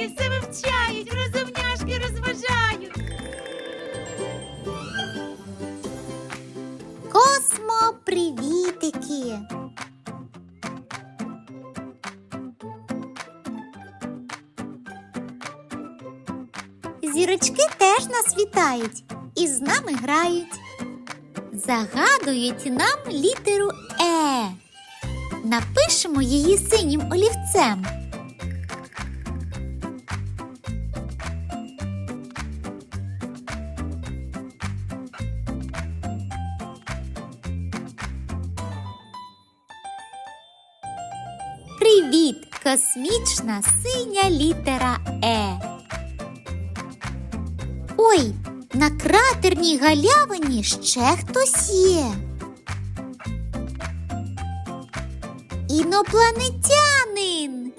розумняшки все вивчають, розумняшки розважають. Космо, привітики! Зірочки теж нас вітають і з нами грають. Загадують нам літеру Е. Напишемо її синім олівцем. Привіт, космічна синя літера Е. Ой, на кратерній галявині ще хтось є. Інопланетянин.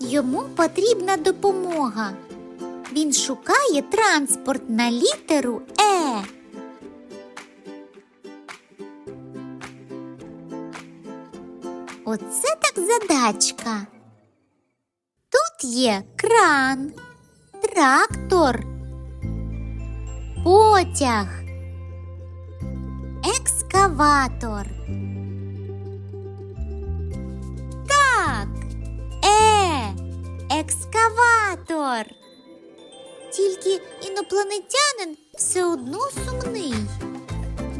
Йому потрібна допомога. Він шукає транспорт на літеру Е. Оце так задачка. Тут є кран, трактор, потяг, екскаватор. Так, е, екскаватор. Тільки інопланетянин все одно сумний,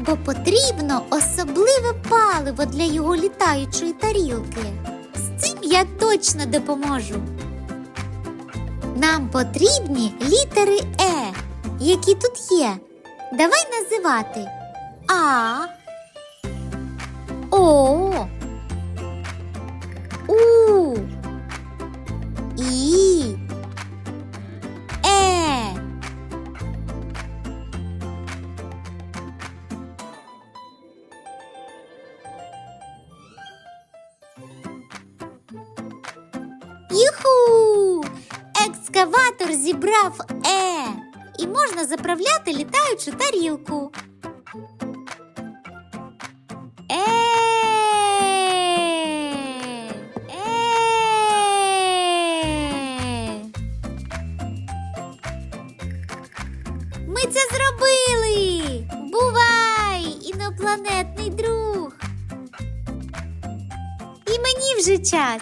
бо потрібно особливе паливо для його літаючої тарілки. З цим я точно допоможу. Нам потрібні літери Е, які тут є. Давай називати А, О, Юху! Екскаватор зібрав Е. І можна заправляти літаючу тарілку. Е. Е. Ми це зробили. Бувай, інопланетний друг. І мені вже час.